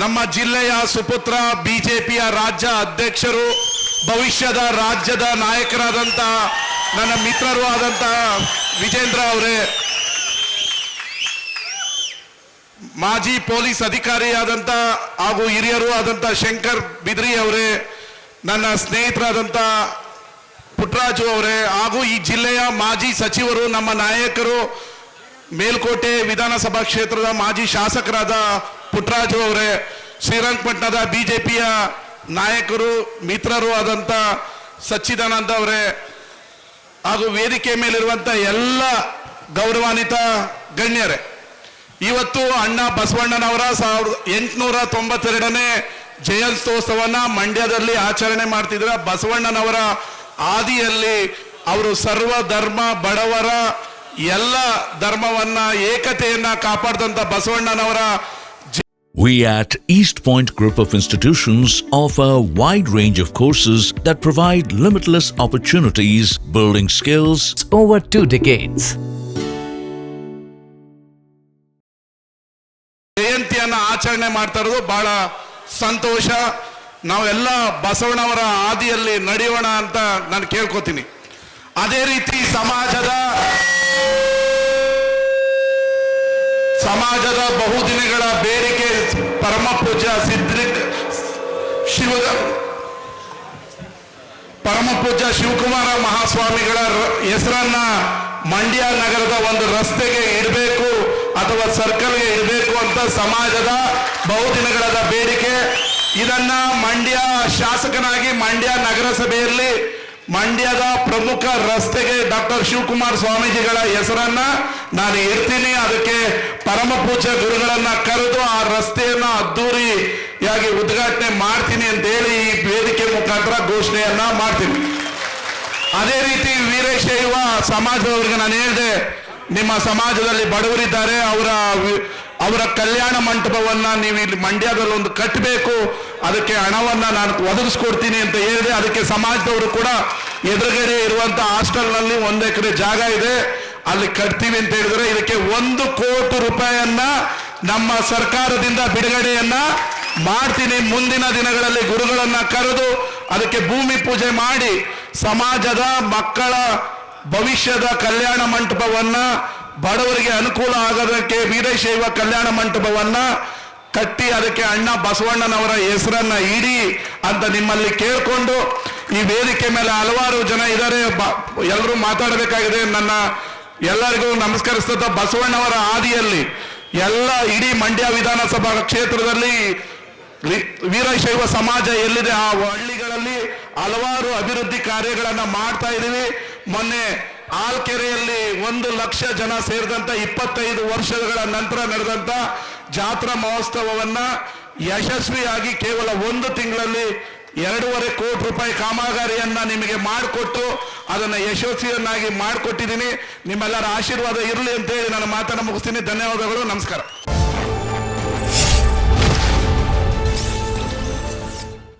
ನಮ್ಮ ಜಿಲ್ಲೆಯ ಸುಪುತ್ರ ಬಿಜೆಪಿಯ ರಾಜ್ಯ ಅಧ್ಯಕ್ಷರು, ಭವಿಷ್ಯದ ರಾಜ್ಯದ ನಾಯಕರಾದಂಥ ನನ್ನ ಮಿತ್ರರು ಆದಂಥ ವಿಜೇಂದ್ರ ಅವರೇ, ಮಾಜಿ ಪೊಲೀಸ್ ಅಧಿಕಾರಿಯಾದಂಥ ಹಾಗೂ ಹಿರಿಯರು ಆದಂಥ ಶಂಕರ್ ಬಿದ್ರಿ ಅವರೇ, ನನ್ನ ಸ್ನೇಹಿತರಾದಂಥ ಪುಟ್ರಾಜು ಅವರೇ, ಹಾಗೂ ಈ ಜಿಲ್ಲೆಯ ಮಾಜಿ ಸಚಿವರು, ನಮ್ಮ ನಾಯಕರು, ಮೇಲ್ಕೋಟೆ ವಿಧಾನಸಭಾ ಕ್ಷೇತ್ರದ ಮಾಜಿ ಶಾಸಕರಾದ ಪುಟ್ಟರಾಜು ಅವರೇ ಶ್ರೀರಂಗಪಟ್ಟಣದ ಬಿಜೆಪಿಯ ನಾಯಕರು, ಮಿತ್ರರು ಆದಂಥ ಸಚ್ಚಿದಾನಂದ ಅವರೇ, ಹಾಗೂ ವೇದಿಕೆ ಮೇಲಿರುವಂಥ ಎಲ್ಲ ಗೌರವಾನ್ವಿತ ಗಣ್ಯರೇ. ಇವತ್ತು ಅಣ್ಣ ಬಸವಣ್ಣನವರ ಸಾವಿರದ ಎಂಟುನೂರ ತೊಂಬತ್ತೆರಡನೇ ಜಯಂತ್ಯೋತ್ಸವನ ಮಂಡ್ಯದಲ್ಲಿ ಆಚರಣೆ ಮಾಡ್ತಿದ್ರ ಬಸವಣ್ಣನವರ ಆದಿಯಲ್ಲಿ ಅವರು ಸರ್ವ ಧರ್ಮ, ಬಡವರ ಎಲ್ಲ ಧರ್ಮವನ್ನ, ಏಕತೆಯನ್ನ ಕಾಪಾಡಿದಂಥ ಬಸವಣ್ಣನವರ We at East Point Group of Institutions offer a wide range of courses that provide limitless opportunities, building skills, over two decades. ಜಯಂತಿಯನ್ನು ಆಚರಣೆ ಮಾಡ್ತಾ ಇರೋದು ಬಹಳ ಸಂತೋಷ ನಾವೆಲ್ಲ ಬಸವಣ್ಣವರ ಆದಿಯಲ್ಲಿ ನಡೆಯೋಣ ಅಂತ ನಾನು ಕೇಳ್ಕೊತೀನಿ ಅದೇ ರೀತಿ ಸಮಾಜದ ಸಮಾಜದ ಬಹುದಿನಗಳ ಬೇಡಿಕೆ ಪರಮ ಪೂಜ್ಯ ಸಿದ್ಧಿ ಶಿವ ಪರಮ ಪೂಜ್ಯ ಶಿವಕುಮಾರ ಮಹಾಸ್ವಾಮಿಗಳ ಹೆಸರನ್ನ ಮಂಡ್ಯ ನಗರದ ಒಂದು ರಸ್ತೆಗೆ ಇಡಬೇಕು ಅಥವಾ ಸರ್ಕಲ್ಗೆ ಇಡಬೇಕು ಅಂತ ಸಮಾಜದ ಬಹುದಿನಗಳದ ಬೇಡಿಕೆ. ಇದನ್ನ ಮಂಡ್ಯ ಶಾಸಕನಾಗಿ ಮಂಡ್ಯ ನಗರಸಭೆಯಲ್ಲಿ ಮಂಡ್ಯದ ಪ್ರಮುಖ ರಸ್ತೆಗೆ ಡಾಕ್ಟರ್ ಶಿವಕುಮಾರ್ ಸ್ವಾಮೀಜಿಗಳ ಹೆಸರನ್ನ ನಾನು ಇರ್ತೀನಿ ಅದಕ್ಕೆ ಪರಮ ಪೂಜ್ಯ ಗುರುಗಳನ್ನ ಕರೆದು ಆ ರಸ್ತೆಯನ್ನ ಅದ್ದೂರಿಯಾಗಿ ಉದ್ಘಾಟನೆ ಮಾಡ್ತೀನಿ ಅಂತ ಹೇಳಿ ಈ ವೇದಿಕೆ ಮುಖಾಂತರ ಘೋಷಣೆಯನ್ನ ಮಾಡ್ತೀನಿ. ಅದೇ ರೀತಿ ವೀರಶೈವ ಸಮಾಜದವರಿಗೆ ನಾನು ಹೇಳಿದೆ, ನಿಮ್ಮ ಸಮಾಜದಲ್ಲಿ ಬಡವರಿದ್ದಾರೆ, ಅವರ ಅವರ ಕಲ್ಯಾಣ ಮಂಟಪವನ್ನ ನೀವು ಇಲ್ಲಿ ಮಂಡ್ಯದಲ್ಲಿ ಒಂದು ಕಟ್ಟಬೇಕು. ಅದಕ್ಕೆ ಹಣವನ್ನ ನಾನು ಒದಗಿಸ್ಕೊಡ್ತೀನಿ ಅಂತ ಹೇಳಿದೆ. ಅದಕ್ಕೆ ಸಮಾಜದವರು ಕೂಡ ಎದುರುಗಡೆ ಇರುವಂತ ಹಾಸ್ಟೆಲ್ನಲ್ಲಿ ಒಂದು ಎಕರೆ ಜಾಗ ಇದೆ. ಅಲ್ಲಿ ಕಟ್ತೀವಿ ಅಂತ ಹೇಳಿದ್ರೆ ಇದಕ್ಕೆ ಒಂದು ಕೋಟಿ ರೂಪಾಯಿಯನ್ನ ನಮ್ಮ ಸರ್ಕಾರದಿಂದ ಬಿಡುಗಡೆಯನ್ನ ಮಾಡ್ತೀನಿ. ಮುಂದಿನ ದಿನಗಳಲ್ಲಿ ಗುರುಗಳನ್ನ ಕರೆದು ಅದಕ್ಕೆ ಭೂಮಿ ಪೂಜೆ ಮಾಡಿ ಸಮಾಜದ ಮಕ್ಕಳ ಭವಿಷ್ಯದ ಕಲ್ಯಾಣ ಮಂಟಪವನ್ನ ಬಡವರಿಗೆ ಅನುಕೂಲ ಆಗೋದಕ್ಕೆ ವೀರಶೈವ ಕಲ್ಯಾಣ ಮಂಟಪವನ್ನ ಕಟ್ಟಿ ಅದಕ್ಕೆ ಅಣ್ಣ ಬಸವಣ್ಣನವರ ಹೆಸರನ್ನ ಇಡಿ ಅಂತ ನಿಮ್ಮಲ್ಲಿ ಕೇಳಿಕೊಂಡು ಈ ವೇದಿಕೆ ಮೇಲೆ ಹಲವಾರು ಜನ ಇದ್ದಾರೆ. ಎಲ್ಲರೂ ಮಾತಾಡಬೇಕಾಗಿದೆ. ನನ್ನ ಎಲ್ಲರಿಗೂ ನಮಸ್ಕರಿಸ್ತಾ ಬಸವಣ್ಣವರ ಹಾದಿಯಲ್ಲಿ ಎಲ್ಲ ಇಡೀ ಮಂಡ್ಯ ವಿಧಾನಸಭಾ ಕ್ಷೇತ್ರದಲ್ಲಿ ವೀರಶೈವ ಸಮಾಜ ಎಲ್ಲಿದೆ? ಆ ಹಳ್ಳಿಗಳಲ್ಲಿ ಹಲವಾರು ಅಭಿವೃದ್ಧಿ ಕಾರ್ಯಗಳನ್ನ ಮಾಡ್ತಾ ಇದೀವಿ ಮೊನ್ನೆ ಆಲ್ಕೆರೆಯಲ್ಲಿ ಒಂದು ಲಕ್ಷ ಜನ ಸೇರಿದಂತ ಇಪ್ಪತ್ತೈದು ವರ್ಷಗಳ ನಂತರ ನಡೆದಂತ ಜಾತ್ರಾ ಮಹೋತ್ಸವವನ್ನ ಯಶಸ್ವಿಯಾಗಿ ಕೇವಲ ಒಂದು ತಿಂಗಳಲ್ಲಿ ಎರಡೂವರೆ ಕೋಟಿ ರೂಪಾಯಿ ಕಾಮಗಾರಿಯನ್ನ ನಿಮಗೆ ಮಾಡಿಕೊಟ್ಟು ಅದನ್ನ ಯಶಸ್ವಿಯನ್ನಾಗಿ ಮಾಡಿಕೊಟ್ಟಿದ್ದೀನಿ. ನಿಮ್ಮೆಲ್ಲರ ಆಶೀರ್ವಾದ ಇರಲಿ ಅಂತ ಹೇಳಿ ನಾನು ಮಾತನ್ನ ಮುಗಿಸ್ತೀನಿ. ಧನ್ಯವಾದಗಳು. ನಮಸ್ಕಾರ.